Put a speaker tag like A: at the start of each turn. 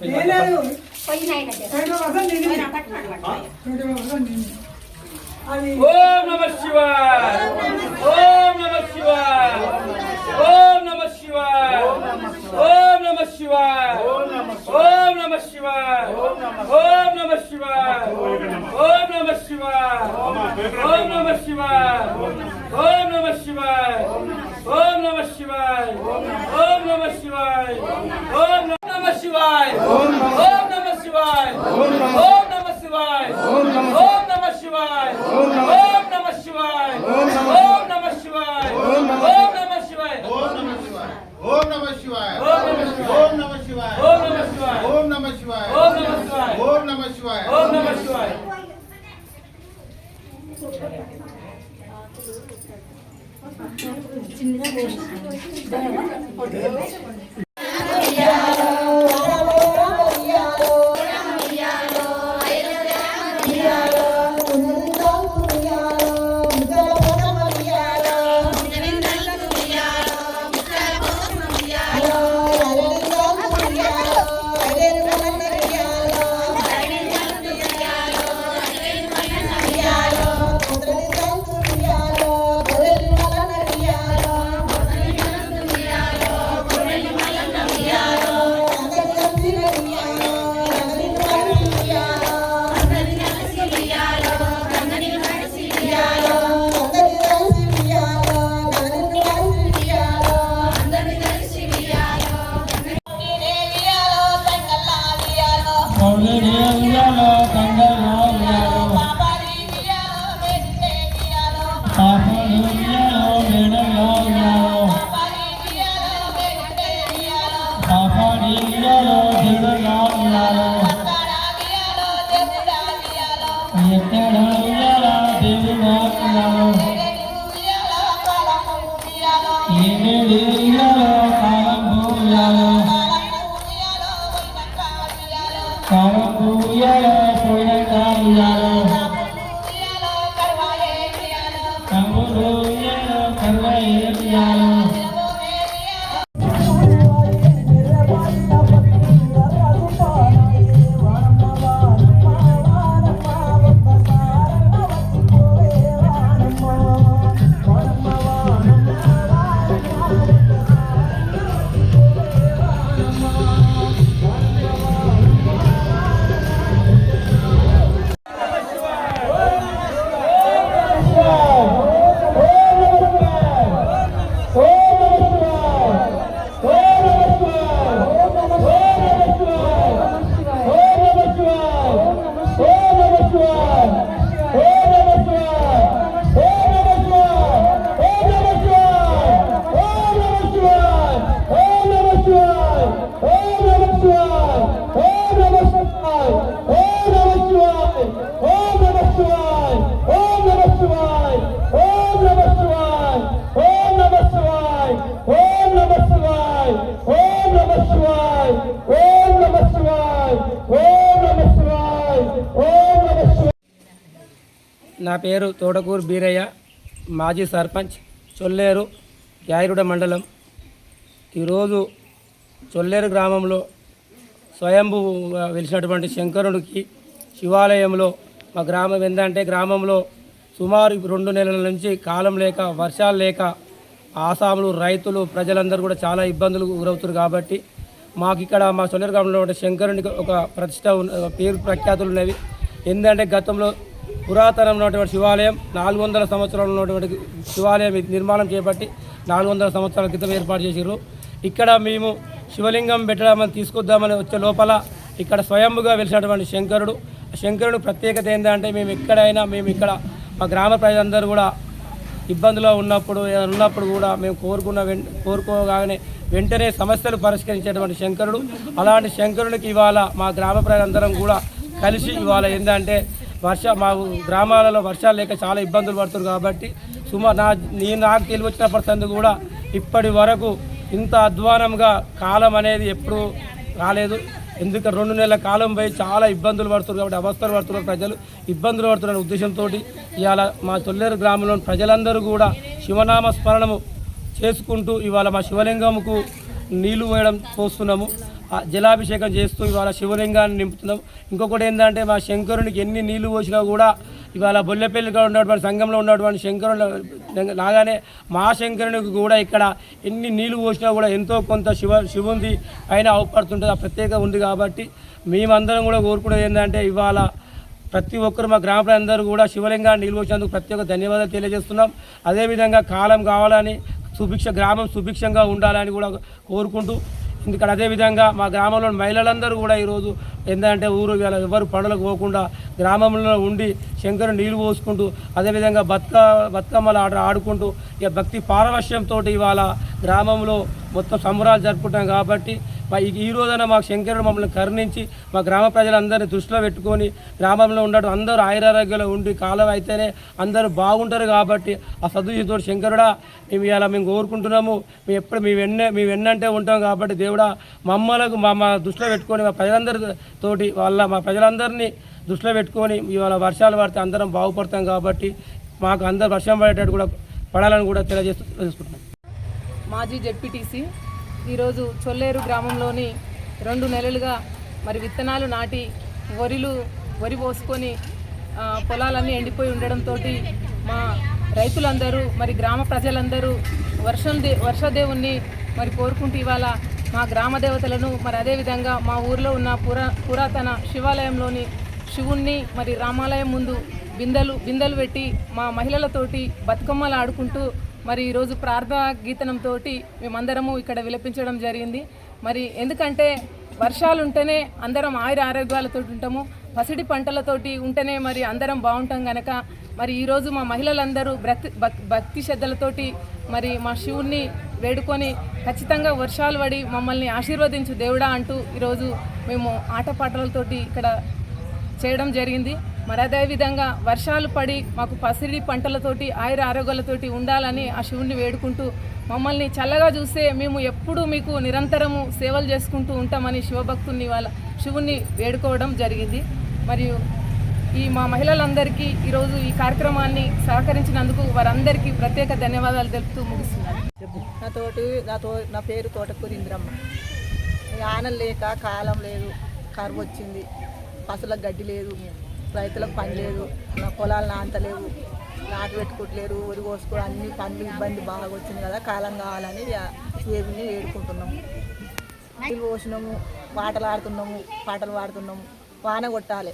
A: లేదు
B: ఓం నమ శివాయ ఓం నమ శివాయ ఓం నమ శివాయ ఓం నమ శివాయ. ఓం నమ శివాయ. ఓం నమ శివాయ. ఓం నమ శివాయ. ఓం నమ శివాయ. ఓం என்னடே పేరు తోటకూరు బీరయ్య మాజీ సర్పంచ్ చొల్లేరు యాయిరుడ మండలం. ఈరోజు చొల్లేరు గ్రామంలో స్వయంభూ వెలిసినటువంటి శంకరుడికి శివాలయంలో మా గ్రామం ఏంటంటే గ్రామంలో సుమారు రెండు నెలల నుంచి కాలం లేక వర్షాలు లేక ఆసాములు రైతులు ప్రజలందరూ కూడా చాలా ఇబ్బందులు గురవుతారు కాబట్టి మాకు ఇక్కడ మా చొల్లేరు గ్రామంలో ఉన్న శంకరునికి ఒక ప్రతిష్ట ఉన్న పేరు ప్రఖ్యాతులు ఉన్నవి. ఎందుకంటే గతంలో పురాతనమైనటువంటి శివాలయం నాలుగు వందల సంవత్సరాలు ఉన్నటువంటి శివాలయం నిర్మాణం చేపట్టి నాలుగు వందల సంవత్సరాల క్రితం ఏర్పాటు చేసిర్రు. ఇక్కడ మేము శివలింగం పెట్టడమని తీసుకొద్దామని వచ్చే లోపల ఇక్కడ స్వయంగా వెలిసినటువంటి శంకరుడు. ఆ శంకరుడు ప్రత్యేకత ఏంటంటే మేము ఎక్కడైనా మేము ఇక్కడ మా గ్రామ ప్రజలందరూ కూడా ఇబ్బందులో ఉన్నప్పుడు ఏదైనా ఉన్నప్పుడు కూడా మేము కోరుకున్న వెం కోరుకోగానే వెంటనే సమస్యలు పరిష్కరించేటువంటి శంకరుడు. అలాంటి శంకరునికి ఇవాళ మా గ్రామ ప్రజలందరం కూడా కలిసి ఇవాళ ఏంటంటే వర్ష మా గ్రామాలలో వర్షాలు లేక చాలా ఇబ్బందులు పడుతున్నారు కాబట్టి సుమారు నా నేను నాకు తెలివచ్చినప్పటి సంది కూడా ఇప్పటి వరకు ఇంత అధ్వానంగా కాలం అనేది ఎప్పుడు రాలేదు. ఎందుకంటే రెండు నెలల కాలం పోయి చాలా ఇబ్బందులు పడుతున్నారు కాబట్టి అవస్థలు పడుతున్నారు ప్రజలు. ఇబ్బందులు పడుతున్న ఉద్దేశంతో ఇవాళ మా తొల్లేరు గ్రామంలోని ప్రజలందరూ కూడా శివనామ స్మరణము చేసుకుంటూ ఇవాళ మా శివలింగంకు నీళ్ళు పోయడం పోస్తున్నాము. జలాభిషేకం చేస్తూ ఇవాళ శివలింగాన్ని నింపుతున్నాం. ఇంకొకటి ఏంటంటే మా శంకరునికి ఎన్ని నీళ్ళు పోసినా కూడా ఇవాళ బొల్లెపల్లిగా ఉన్నటువంటి సంఘంలో ఉన్నటువంటి శంకరుని లాగానే మా శంకరునికి కూడా ఇక్కడ ఎన్ని నీళ్ళు పోసినా కూడా ఎంతో కొంత శివ శివుంది పైన అవపడుతుంటుంది. ఆ ప్రత్యేక ఉంది కాబట్టి మేమందరం కూడా కోరుకునేది ఏంటంటే ఇవాళ ప్రతి ఒక్కరు మా గ్రామ ప్రజలందరూ కూడా శివలింగాన్ని నిల్వచ్చినందుకు ప్రత్యేక ధన్యవాదాలు తెలియజేస్తున్నాం. అదేవిధంగా కాలం కావాలని సుభిక్ష గ్రామం సుభిక్షంగా ఉండాలని కూడా కోరుకుంటూ ఇక్కడ అదేవిధంగా మా గ్రామంలో మహిళలందరూ కూడా ఈరోజు ఏంటంటే ఊరు ఇవాళ ఎవరు పనులకు పోకుండా గ్రామంలో ఉండి శంకరు నీళ్ళు పోసుకుంటూ అదేవిధంగా బతుక బతుకమ్మలు ఆట ఆడుకుంటూ ఇక భక్తి పారవశ్యంతో ఇవాళ గ్రామంలో మొత్తం సంబరాలు జరుపుకుంటాం కాబట్టి ఈ- రోజున మా శంకరుడు మమ్మల్ని కరుణించి మా గ్రామ ప్రజలందరినీ దృష్టిలో పెట్టుకొని గ్రామంలో ఉండడం అందరూ ఆయురారోగ్యంలో ఉండి కాలం అయితేనే అందరూ బాగుంటారు కాబట్టి ఆ సదుతో శంకరుడా మేము ఇలా మేము కోరుకుంటున్నాము. మేము ఎప్పుడు మీ వెన్న మీ వెన్నంటే ఉంటాం కాబట్టి దేవుడా మమ్మలకు మా మా దృష్టిలో పెట్టుకొని మా ప్రజలందరి తోటి వాళ్ళ మా ప్రజలందరినీ దృష్టిలో పెట్టుకొని ఇవాళ వర్షాలు పడితే అందరం బాగుపడతాం కాబట్టి మాకు అందరు వర్షం పడేటట్టు కూడా పడాలని కూడా తెలియజేస్తూ తెలుసుకుంటున్నాం
C: మాజీ జెడ్పీటీసీ ఈరోజు చొల్లేరు గ్రామంలోని రెండు నెలలుగా మరి విత్తనాలు నాటి వరిలు వరి పోసుకొని పొలాలన్నీ ఎండిపోయి ఉండడంతో మా రైతులందరూ మరి గ్రామ ప్రజలందరూ వర్షం దే వర్షదేవుణ్ణి మరి కోరుకుంటూ ఇవాళ మా గ్రామ దేవతలను మరి అదేవిధంగా మా ఊర్లో ఉన్న పురా పురాతన శివాలయంలోని శివుణ్ణి మరి రామాలయం ముందు బిందెలు బిందెలు పెట్టి మా మహిళలతోటి బతుకమ్మలు ఆడుకుంటూ మరి ఈరోజు ప్రార్థన గీతనంతో మేమందరము ఇక్కడ విలపించడం జరిగింది. మరి ఎందుకంటే వర్షాలు ఉంటేనే అందరం ఆయుర ఆరోగ్యాలతో ఉంటాము. పసిడి పంటలతోటి ఉంటేనే మరి అందరం బాగుంటాం గనక. మరి ఈరోజు మా మహిళలందరూ భక్తి భక్తి శ్రద్ధలతోటి మరి మా శివుణ్ణి వేడుకొని ఖచ్చితంగా వర్షాలు పడి మమ్మల్ని ఆశీర్వదించు దేవుడా అంటూ ఈరోజు మేము ఆటపాటలతోటి ఇక్కడ చేయడం జరిగింది. మరి అదేవిధంగా వర్షాలు పడి మాకు పసిడి పంటలతోటి ఆయుర ఆరోగ్యాలతోటి ఉండాలని ఆ శివుణ్ణి వేడుకుంటూ మమ్మల్ని చల్లగా చూస్తే మేము ఎప్పుడూ మీకు నిరంతరము సేవలు చేసుకుంటూ ఉంటామని శివభక్తుని వాళ్ళ శివుణ్ణి వేడుకోవడం జరిగింది. మరియు ఈ మా మహిళలందరికీ ఈరోజు ఈ కార్యక్రమాన్ని సహకరించినందుకు వారందరికీ ప్రత్యేక ధన్యవాదాలు తెలుపుతూ ముగిస్తున్నాను.
D: నాతోటి నాతో నా పేరు తోటకూరి ఇంద్రమ్మ. ఆనం లేక కాలం లేదు కరువు వచ్చింది. పశువులకు గడ్డి లేదు. రైతులకు పని లేదు నా పొలాలు నాంతలేవు నాటు పెట్టుకోవట్లేరు వరి కోసుకో అన్ని పనులు ఇబ్బంది బాగా వచ్చింది కదా కాలం కావాలని ఆ దేవుని వేడుకుంటున్నాము నీళ్ళు పోసినాము పాటలు ఆడుతున్నాము పాటలు పాడుతున్నాము వాన కొట్టాలి.